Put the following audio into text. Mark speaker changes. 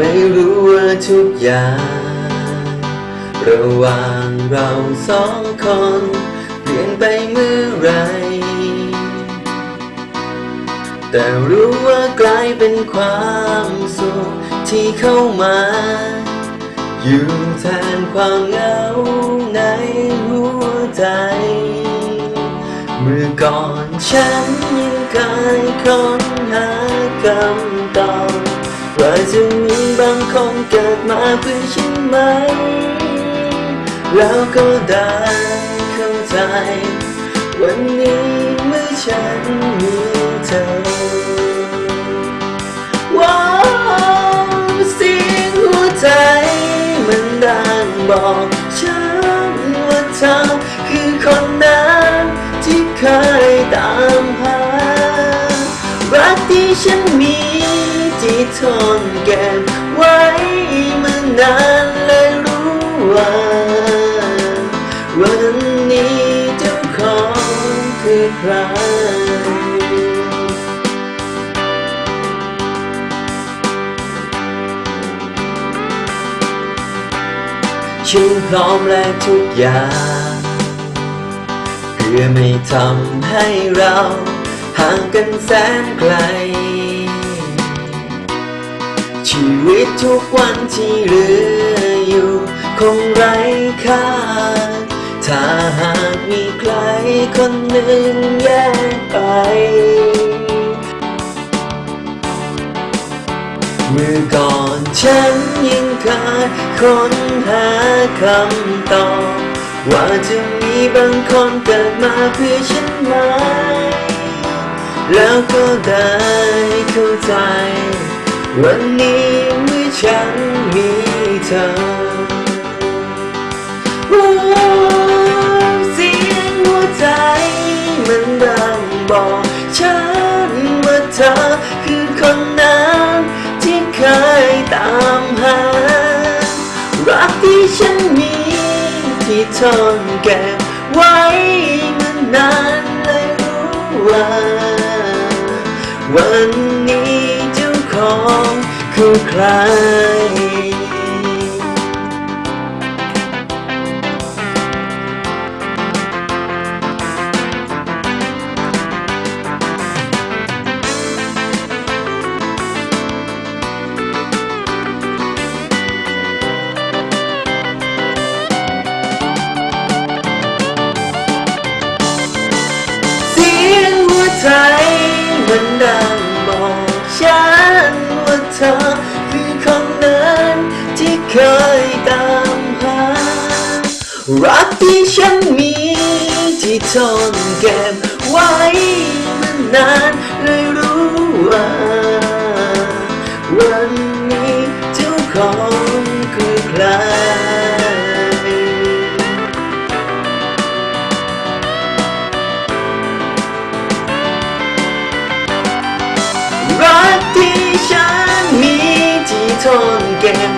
Speaker 1: ไม่รู้ว่าทุกอย่าง ระหว่างเราสองคนเปลี่ยนไปเมื่อไร แต่รู้ว่ากลายเป็นความสุขที่เข้ามา อยู่แทนความเหงาในหัวใจ เมื่อก่อนฉันยังเคยค้นหาคำตอบ ว่าจะมีบางคนเกิดมาเพื่อฉันไหม แล้วก็ได้เข้าใจ วันนี้เมื่อฉันมีเธอ ว้าวเสียงหัวใจมันดังบอกฉันว่าเธอคือคนนั้นที่เคยตามหารักที่ฉัน ที่ทนเก็บไว้มานานเลยรู้ว่าวันนี้เจ้าของคือใครฉันพร้อมและทุกอย่างเพื่อไม่ทำให้เราห่างกันแสนไกล ชีวิตทุกวันที่เหลืออยู่ คงไร้ค่า ถ้าหากมีใครคนหนึ่งแยกไป เมื่อก่อนฉันยังเคยค้นหาคำตอบว่าจะมีบางคนเกิดมาเพื่อฉันไหมแล้วก็ได้เข้าใจ วันนี้เมื่อฉันมีเธอโอ้เสียงหัวใจมันดังบอกฉันว่าเธอคือคนนั้นที่เคยตามหา รักที่ฉันมีที่ทนเก็บไว้มานานเลยรู้ว่าวันนี้ ของคือใคร ธอคือคนนั้นที่เคยตามหา รักที่ฉันมีที่ทนเก็บไว้มานาน ท